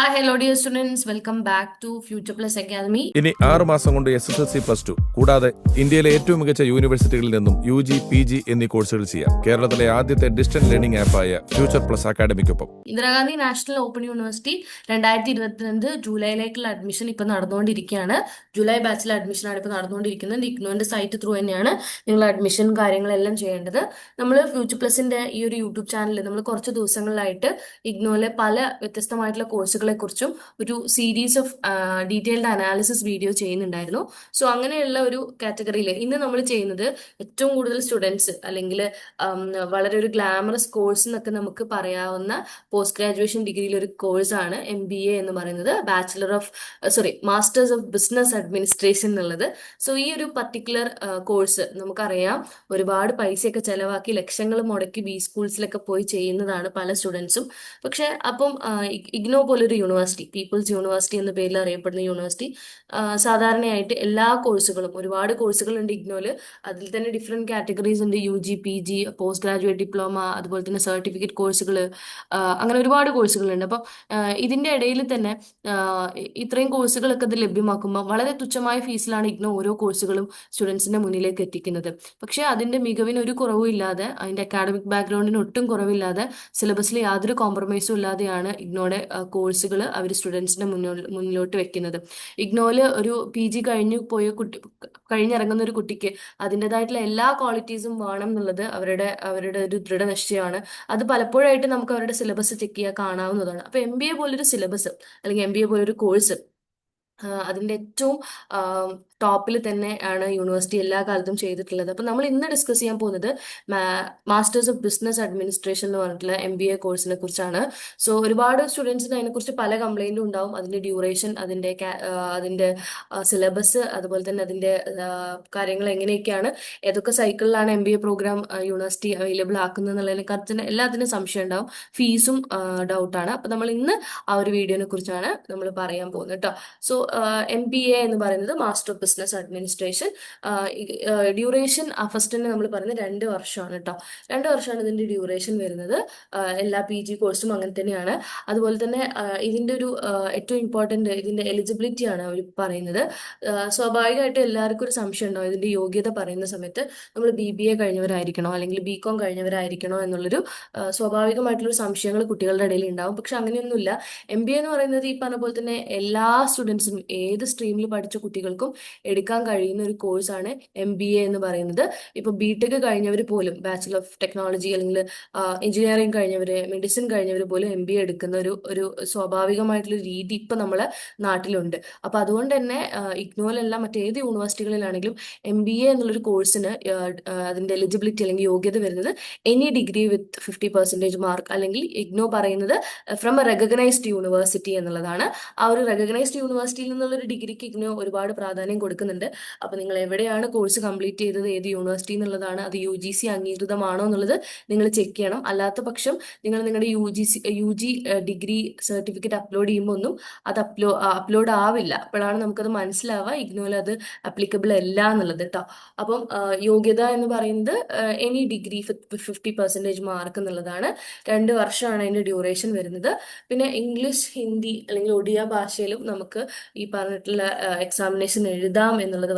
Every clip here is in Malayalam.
Hi hello dear students welcome back to future plus academy ഇനി ആറ് മാസം കൊണ്ട് S S L C plus two കൂടാതെ ഇന്ത്യയിലെ ഏറ്റവും മികച്ച യൂണിവേഴ്സിറ്റികളിൽ നിന്നും യു ജി പി ജി എന്നീ കോഴ്സുകൾ ചെയ്യാം. കേരളത്തിലെ ആദ്യത്തെ ഡിസ്റ്റന്റ് ലേണിംഗ് ആപ്പായ ഫ്യൂച്ചർ പ്ലസ് അക്കാഡമിക്കൊപ്പം ഇന്ദിരാഗാന്ധി നാഷണൽ ഓപ്പൺ യൂണിവേഴ്സിറ്റി രണ്ടായിരത്തി ഇരുപത്തിരണ്ട് ജൂലൈയിലേക്കുള്ള അഡ്മിഷൻ ഇപ്പൊ നടന്നുകൊണ്ടിരിക്കുകയാണ്. ജൂലൈ ബാച്ചിലെ അഡ്മിഷനാണ് ഇപ്പൊ നടന്നുകൊണ്ടിരിക്കുന്നത്. ഇഗ്നോന്റെ സൈറ്റ് ത്രൂ തന്നെയാണ് നിങ്ങൾ അഡ്മിഷൻ കാര്യങ്ങളെല്ലാം ചെയ്യേണ്ടത്. നമ്മൾ ഫ്യൂച്ചർ പ്ലസിന്റെ ഈ ഒരു യൂട്യൂബ് ചാനലിൽ നമ്മൾ കുറച്ച് ദിവസങ്ങളിലായിട്ട് ഇഗ്നോയിലെ പല വ്യത്യസ്തമായിട്ടുള്ള കോഴ്സുകളെ കുറിച്ചും ഒരു series of detailed analysis video ചെയ്യുന്നുണ്ടായിരുന്നു. സോ അങ്ങനെയുള്ള ഒരു കാറ്റഗറിയിൽ ഇന്ന് നമ്മൾ ചെയ്യുന്നത് ഏറ്റവും കൂടുതൽ സ്റ്റുഡൻസ് അല്ലെങ്കിൽ വളരെ ഒരു ഗ്ലാമറസ് കോഴ്സ് എന്നൊക്കെ നമുക്ക് പറയാവുന്ന പോസ്റ്റ് ഗ്രാജുവേഷൻ ഡിഗ്രിയിൽ ഒരു കോഴ്സാണ് എം ബി എ എന്ന് പറയുന്നത്. Bachelor of sorry masters of business administration എന്നുള്ളത് സോ ഈ ഒരു പർട്ടിക്കുലർ കോഴ്സ് നമുക്കറിയാം ഒരുപാട് പൈസയൊക്കെ ചെലവാക്കി ലക്ഷങ്ങൾ മുടക്കി ബി സ്കൂൾസിലൊക്കെ പോയി ചെയ്യുന്നതാണ് പല സ്റ്റുഡൻസും പക്ഷെ അപ്പം ഇഗ്നോ പോലൊരു യൂണിവേഴ്സിറ്റി പീപ്പിൾസ് യൂണിവേഴ്സിറ്റി എന്ന പേരിൽ അറിയപ്പെടുന്ന യൂണിവേഴ്സിറ്റി സാധാരണയായിട്ട് എല്ലാ കോഴ്സുകളും ഒരുപാട് കോഴ്സുകളുണ്ട് ഇഗ്നോയിൽ അതിൽ തന്നെ ഡിഫറെന്റ് കാറ്റഗറീസ് ഉണ്ട്. U G P G post graduate diploma അതുപോലെ തന്നെ സർട്ടിഫിക്കറ്റ് കോഴ്സുകൾ അങ്ങനെ ഒരുപാട് കോഴ്സുകളുണ്ട് അപ്പം ഇതിന്റെ ഇടയിൽ തന്നെ ഇത്രയും കോഴ്സുകളൊക്കെ ഇത് ലഭ്യമാക്കുമ്പോൾ വളരെ തുച്ഛമായ ഫീസിലാണ് ഇഗ്നോ ഓരോ കോഴ്സുകളും സ്റ്റുഡൻസിന്റെ മുന്നിലേക്ക് എത്തിക്കുന്നത്. പക്ഷേ അതിന്റെ മികവിന് ഒരു കുറവുമില്ലാതെ അതിന്റെ അക്കാഡമിക് ബാക്ക്ഗ്രൗണ്ടിന് ഒട്ടും കുറവില്ലാതെ സിലബസിൽ യാതൊരു കോംപ്രമൈസും ഇല്ലാതെയാണ് ഇഗ്നോയുടെ കോഴ്സുകൾ അവർ സ്റ്റുഡൻസിന്റെ മുന്നോ മുന്നിലോട്ട് വെക്കുന്നത്. ഇഗ്നോയിൽ ഒരു പി ജി കഴിഞ്ഞു പോയ കുട്ടി കഴിഞ്ഞിറങ്ങുന്ന ഒരു കുട്ടിക്ക് അതിന്റെതായിട്ടുള്ള എല്ലാ ക്വാളിറ്റീസും വേണം എന്നുള്ളത് അവരുടെ അവരുടെ ഒരു ദൃഢനിശ്ചയമാണ്. അത് പലപ്പോഴായിട്ട് നമുക്ക് അവരുടെ സിലബസ് ചെക്ക് ചെയ്യാൻ കാണാവുന്നതാണ്. അപ്പോൾ എം ബി എ പോലൊരു സിലബസ് അല്ലെങ്കിൽ എം ബി എ പോലൊരു കോഴ്സ് അതിന്റെ ഏറ്റവും ടോപ്പിൽ തന്നെ ആണ് യൂണിവേഴ്സിറ്റി എല്ലാ കാലത്തും ചെയ്തിട്ടുള്ളത്. അപ്പം നമ്മൾ ഇന്ന് ഡിസ്കസ് ചെയ്യാൻ പോകുന്നത് മാസ്റ്റേഴ്സ് ഓഫ് ബിസിനസ് അഡ്മിനിസ്ട്രേഷൻ എന്ന് പറഞ്ഞിട്ടുള്ള എം ബി എ കോഴ്സിനെ കുറിച്ചാണ്. സോ ഒരുപാട് സ്റ്റുഡൻസിന് അതിനെക്കുറിച്ച് പല കംപ്ലൈന്റും ഉണ്ടാവും. അതിന്റെ ഡ്യൂറേഷൻ അതിന്റെ അതിന്റെ സിലബസ് അതുപോലെ തന്നെ അതിന്റെ കാര്യങ്ങൾ എങ്ങനെയൊക്കെയാണ് ഏതൊക്കെ സൈക്കിളിലാണ് M B A program university available ആക്കുന്നത് എന്നുള്ളതിനെ കുറിച്ച് എല്ലാത്തിനും സംശയം ഉണ്ടാവും. ഫീസും ഡൗട്ടാണ് അപ്പം നമ്മൾ ഇന്ന് ആ ഒരു വീഡിയോനെ കുറിച്ചാണ് നമ്മൾ പറയാൻ പോകുന്നത് കേട്ടോ സോ എം ബി എ എന്ന് പറയുന്നത് master of business administration duration ഫസ്റ്റിന് നമ്മൾ പറയുന്നത് രണ്ട് വർഷമാണ് കേട്ടോ രണ്ട് വർഷമാണ് ഇതിന്റെ ഡ്യൂറേഷൻ വരുന്നത്. എല്ലാ പി ജി കോഴ്സും അങ്ങനെ തന്നെയാണ്. അതുപോലെ തന്നെ ഇതിന്റെ ഒരു ഏറ്റവും ഇമ്പോർട്ടന്റ് ഇതിന്റെ എലിജിബിലിറ്റി ആണ് അവർ പറയുന്നത്. സ്വാഭാവികമായിട്ടും എല്ലാവർക്കും ഒരു സംശയം ഉണ്ടാവും. ഇതിന്റെ യോഗ്യത പറയുന്ന സമയത്ത് നമ്മൾ ബി ബി എ കഴിഞ്ഞവരായിരിക്കണോ? അല്ലെങ്കിൽ ബി കോം കഴിഞ്ഞവരായിരിക്കണോ എന്നുള്ളൊരു സ്വാഭാവികമായിട്ടുള്ള സംശയങ്ങൾ കുട്ടികളുടെ ഇടയിൽ ഉണ്ടാവും. പക്ഷെ അങ്ങനെയൊന്നുമില്ല. എം ബി എ എന്ന് പറയുന്നത് ഈ പറഞ്ഞ പോലെ തന്നെ എല്ലാ സ്റ്റുഡൻസിനും ഏത് സ്ട്രീമിൽ പഠിച്ച കുട്ടികൾക്കും എടുക്കാൻ കഴിയുന്ന ഒരു കോഴ്സാണ് എം ബി എ എന്ന് പറയുന്നത്. ഇപ്പോൾ ബി ടെക് കഴിഞ്ഞവർ പോലും ബാച്ചിലർ ഓഫ് ടെക്നോളജി അല്ലെങ്കിൽ എഞ്ചിനീയറിംഗ് കഴിഞ്ഞവർ മെഡിസിൻ കഴിഞ്ഞവർ പോലും എം ബി എ എടുക്കുന്ന ഒരു ഒരു സ്വാഭാവികമായിട്ടുള്ള രീതി ഇപ്പം നമ്മളെ നാട്ടിലുണ്ട്. അപ്പോൾ അതുകൊണ്ട് തന്നെ ഇഗ്നോലല്ല മറ്റേത് യൂണിവേഴ്സിറ്റികളിലാണെങ്കിലും എം ബി എ എന്നുള്ളൊരു കോഴ്സിന് അതിന്റെ എലിജിബിലിറ്റി അല്ലെങ്കിൽ യോഗ്യത വരുന്നത് any degree with fifty percentage mark അല്ലെങ്കിൽ ഇഗ്നോ പറയുന്നത് ഫ്രം എ റെക്കഗ്നൈസ്ഡ് യൂണിവേഴ്സിറ്റി എന്നുള്ളതാണ്. ആ ഒരു റെക്കഗ്നൈസ്ഡ് യൂണിവേഴ്സിറ്റിയിൽ നിന്നുള്ള ഒരു ഡിഗ്രിക്ക് ഇഗ്നോ ഒരുപാട് പ്രാധാന്യം കൊടുക്കുന്നുണ്ട്. അപ്പോൾ നിങ്ങൾ എവിടെയാണ് കോഴ്സ് കംപ്ലീറ്റ് ചെയ്തത്? ഏത് യൂണിവേഴ്സിറ്റി എന്നുള്ളതാണ്. അത് യു ജി സി അംഗീകൃതമാണോ എന്നുള്ളത് നിങ്ങൾ ചെക്ക് ചെയ്യണം. അല്ലാത്ത പക്ഷം നിങ്ങൾ നിങ്ങളുടെ U G C U G degree certificate upload ചെയ്യുമ്പോൾ ഒന്നും അത് അപ്ലോ അപ്ലോഡ് ആവില്ല. അപ്പോഴാണ് നമുക്കത് മനസ്സിലാവുക ഇഗ്നോയിൽ അത് അപ്ലിക്കബിൾ അല്ല എന്നുള്ളത് കേട്ടോ അപ്പം യോഗ്യത എന്ന് പറയുന്നത് any degree fifty percentage mark എന്നുള്ളതാണ്. രണ്ട് വർഷമാണ് അതിന്റെ ഡ്യൂറേഷൻ വരുന്നത്. പിന്നെ ഇംഗ്ലീഷ് ഹിന്ദി അല്ലെങ്കിൽ ഒഡിയ ഭാഷയിലും നമുക്ക് ഈ പറഞ്ഞിട്ടുള്ള എക്സാമിനേഷൻ എഴുതാം എന്നുള്ളത്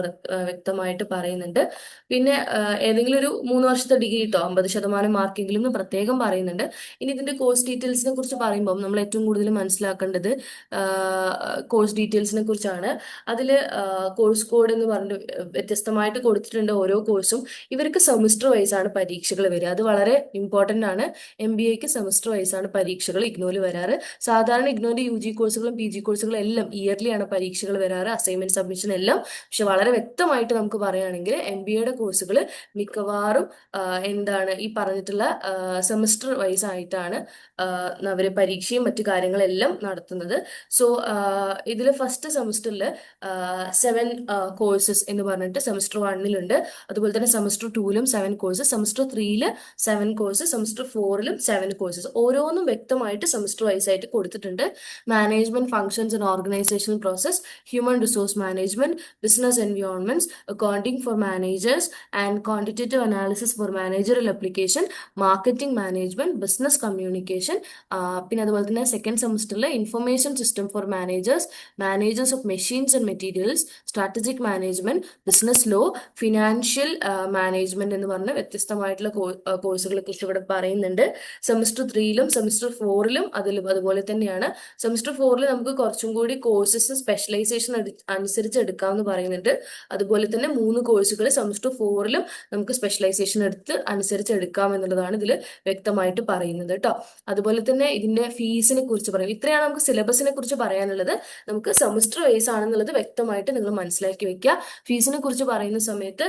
വ്യക്തമായിട്ട് പറയുന്നുണ്ട്. പിന്നെ ഏതെങ്കിലും ഒരു മൂന്ന് വർഷത്തെ ഡിഗ്രി കിട്ടോ അമ്പത് ശതമാനം മാർക്കെങ്കിലും എന്ന് പ്രത്യേകം പറയുന്നുണ്ട്. ഇനി ഇതിന്റെ കോഴ്സ് ഡീറ്റെയിൽസിനെ കുറിച്ച് പറയുമ്പോൾ നമ്മൾ ഏറ്റവും കൂടുതൽ മനസ്സിലാക്കേണ്ടത് കോഴ്സ് ഡീറ്റെയിൽസിനെ കുറിച്ചാണ്. അതിൽ കോഴ്സ് കോഡ് എന്ന് പറഞ്ഞിട്ട് വ്യത്യസ്തമായിട്ട് കൊടുത്തിട്ടുണ്ട് ഓരോ കോഴ്സും ഇവർക്ക് സെമിസ്റ്റർ വൈസ് ആണ് പരീക്ഷകൾ വരിക. അത് വളരെ ഇമ്പോർട്ടന്റ് ആണ്. എം ബി എക്ക് സെമിസ്റ്റർ വൈസ് ആണ് പരീക്ഷകൾ ഇഗ്നോയിൽ വരാറ്. സാധാരണ ഇഗ്നോയിൽ യു ജി കോഴ്സുകളും പി ജി കോഴ്സുകളും എല്ലാം ഇയർലി ആണ് പരീക്ഷകൾ വരാറ് അസൈൻമെന്റ് സബ്മിഷൻ എല്ലാം. പക്ഷെ വളരെ വ്യക്തമായിട്ട് നമുക്ക് പറയുകയാണെങ്കിൽ എം ബി എയുടെ കോഴ്സുകൾ മിക്കവാറും എന്താണ് ഈ പറഞ്ഞിട്ടുള്ള സെമിസ്റ്റർ വൈസ് ആയിട്ടാണ് അവർ പരീക്ഷയും മറ്റു കാര്യങ്ങളെല്ലാം നടത്തുന്നത്. സോ ഇതിൽ ഫസ്റ്റ് സെമിസ്റ്ററിൽ സെവൻ കോഴ്സസ് എന്ന് പറഞ്ഞിട്ട് സെമിസ്റ്റർ വണ്ണിലുണ്ട് അതുപോലെ തന്നെ സെമിസ്റ്റർ ടൂവിലും സെവൻ കോഴ്സസ് സെമിസ്റ്റർ ത്രീയിൽ സെവൻ കോഴ്സസ് സെമിസ്റ്റർ ഫോറിലും സെവൻ കോഴ്സസ് ഓരോന്നും വ്യക്തമായിട്ട് സെമിസ്റ്റർ വൈസ് ആയിട്ട് കൊടുത്തിട്ടുണ്ട്. Management functions and organisation process human resource management business environments accounting for managers and quantitative analysis for managerial application marketing management business communication പിന്നെ അതുപോലെ തന്നെ സെക്കൻഡ് സെമസ്റ്ററിൽ information system for managers managers of machines and materials strategic management business law financial management എന്ന് പറഞ്ഞ വ്യത്യസ്തമായിട്ടുള്ള കോഴ്സുകളെ കുറിച്ച് ഇവിടെ പറയുന്നുണ്ട്. സെമിസ്റ്റർ ത്രീയിലും സെമിസ്റ്റർ ഫോറിലും അതിലും അതുപോലെ തന്നെയാണ്. സെമിസ്റ്റർ ഫോറിൽ നമുക്ക് കുറച്ചും കൂടി കോഴ്സസ് സ്പെഷ്യലൈസേഷൻ അനുസരിച്ച് എടുക്കാമെന്ന് പറയുന്നുണ്ട്. അതുപോലെ തന്നെ മൂന്ന് കോഴ്സുകൾ സെമസ്റ്റർ ഫോറിലും നമുക്ക് സ്പെഷ്യലൈസേഷൻ എടുത്ത് അനുസരിച്ച് എടുക്കാം എന്നുള്ളതാണ് ഇതിൽ വ്യക്തമായിട്ട് പറയുന്നത് കേട്ടോ അതുപോലെ തന്നെ ഇതിന്റെ ഫീസിനെ കുറിച്ച് പറയും ഇത്രയാണ് നമുക്ക് സിലബസിനെ കുറിച്ച് പറയാനുള്ളത്. നമുക്ക് സെമസ്റ്റർ വൈസ് ആണെന്നുള്ളത് വ്യക്തമായിട്ട് നിങ്ങൾ മനസ്സിലാക്കി വെക്കുക ഫീസിനെ കുറിച്ച് പറയുന്ന സമയത്ത്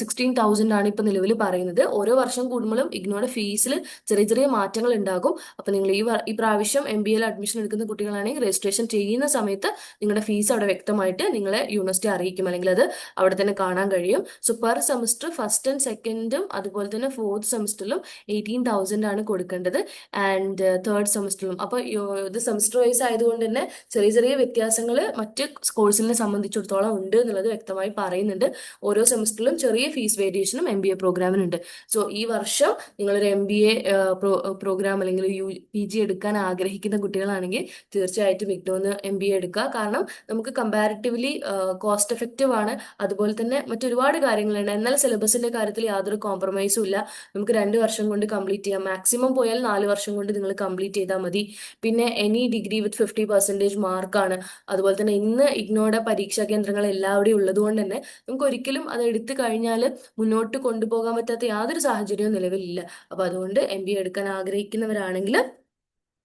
സിക്സ്റ്റീൻ തൗസൻഡ് ആണ് ഇപ്പൊ നിലവിൽ പറയുന്നത്. ഓരോ വർഷം കൂടുമ്പോഴും ഇഗ്നോയുടെ ഫീസിൽ ചെറിയ ചെറിയ മാറ്റങ്ങൾ ഉണ്ടാകും. അപ്പൊ നിങ്ങൾ ഈ ഈ പ്രാവശ്യം എം ബി എൽ അഡ്മിഷൻ എടുക്കുന്ന കുട്ടികളാണെങ്കിൽ രജിസ്ട്രേഷൻ ചെയ്യുന്ന സമയത്ത് നിങ്ങളുടെ ഫീസ് അവിടെ വ്യക്തമായിട്ട് നിങ്ങളെ യൂണിവേഴ്സിറ്റി അറിയിക്കും. അല്ലെങ്കിൽ അത് അവിടെ തന്നെ കാണാൻ കഴിയും. So per semester first and സെക്കൻഡും അതുപോലെ തന്നെ ഫോർത്ത് സെമസ്റ്ററിലും എയ്റ്റീൻ തൗസൻഡ് ആണ് കൊടുക്കേണ്ടത്. ആൻഡ് തേർഡ് സെമസ്റ്ററിലും അപ്പോൾ ഇത് സെമസ്റ്റർ വൈസ് ആയതുകൊണ്ട് തന്നെ ചെറിയ ചെറിയ വ്യത്യാസങ്ങൾ മറ്റ് കോഴ്സിനെ സംബന്ധിച്ചിടത്തോളം ഉണ്ട് എന്നുള്ളത് വ്യക്തമായി പറയുന്നുണ്ട്. ഓരോ സെമസ്റ്ററിലും ചെറിയ ഫീസ് വേരിയേഷനും എം ബി എ പ്രോഗ്രാമിനുണ്ട് സോ ഈ വർഷം നിങ്ങളൊരു എം ബി എ പ്രോഗ്രാം അല്ലെങ്കിൽ യു പി ജി എടുക്കാൻ ആഗ്രഹിക്കുന്ന കുട്ടികളാണെങ്കിൽ തീർച്ചയായിട്ടും ഇഗ്നോന്ന് എം ബി എ എടുക്കുക. കാരണം നമുക്ക് കമ്പാരിറ്റീവ്ലി കോസ്റ്റ് എഫക്റ്റീവ് ആണ്. അതുപോലെ തന്നെ മറ്റൊരുപാട് കാര്യങ്ങളുണ്ട്. എന്നാൽ സിലബസിന്റെ കാര്യത്തിൽ യാതൊരു കോംപ്രമൈസും ഇല്ല. നമുക്ക് രണ്ട് വർഷം കൊണ്ട് കംപ്ലീറ്റ് ചെയ്യാം. മാക്സിമം പോയാൽ നാല് വർഷം കൊണ്ട് നിങ്ങൾ കംപ്ലീറ്റ് ചെയ്താൽ മതി. പിന്നെ any degree with fifty percentage മാർക്കാണ് അതുപോലെ തന്നെ ഇന്ന് ഇഗ്നോയുടെ പരീക്ഷാ കേന്ദ്രങ്ങൾ എല്ലാവിടെയും ഉള്ളതുകൊണ്ട് തന്നെ നമുക്ക് ഒരിക്കലും അത് എടുത്തു കഴിഞ്ഞാൽ മുന്നോട്ട് കൊണ്ടുപോകാൻ പറ്റാത്ത യാതൊരു സാഹചര്യവും നിലവിലില്ല. അപ്പൊ അതുകൊണ്ട് എം ബി എടുക്കാൻ ആഗ്രഹിക്കുന്നവരാണെങ്കിൽ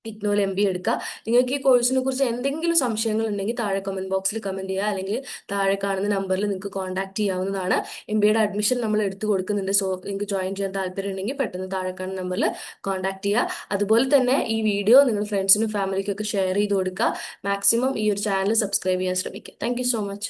ഇഗ്നോയിൽ എം ബി എടുക്കുക. നിങ്ങൾക്ക് ഈ കോഴ്സിനെ കുറിച്ച് എന്തെങ്കിലും സംശയങ്ങൾ ഉണ്ടെങ്കിൽ താഴെ കമന്റ് ബോക്സിൽ കമന്റ് ചെയ്യുക. അല്ലെങ്കിൽ താഴെ കാണുന്ന നമ്പറിൽ നിങ്ങൾക്ക് കോൺടാക്ട് ചെയ്യാവുന്നതാണ്. എം ബിയുടെ അഡ്മിഷൻ നമ്മൾ എടുത്തു കൊടുക്കുന്നുണ്ട്. സോ നിങ്ങൾക്ക് ജോയിൻ ചെയ്യാൻ താല്പര്യം ഉണ്ടെങ്കിൽ പെട്ടെന്ന് താഴെ കാണുന്ന നമ്പറിൽ കോൺടാക്ട് ചെയ്യുക. അതുപോലെ തന്നെ ഈ വീഡിയോ നിങ്ങൾ ഫ്രണ്ട്സിനും ഫാമിലിക്കൊക്കെ ഷെയർ ചെയ്ത് കൊടുക്കുക. മാക്സിമം ഈ ഒരു ചാനൽ സബ്സ്ക്രൈബ് ചെയ്യാൻ ശ്രമിക്കുക. Thank so much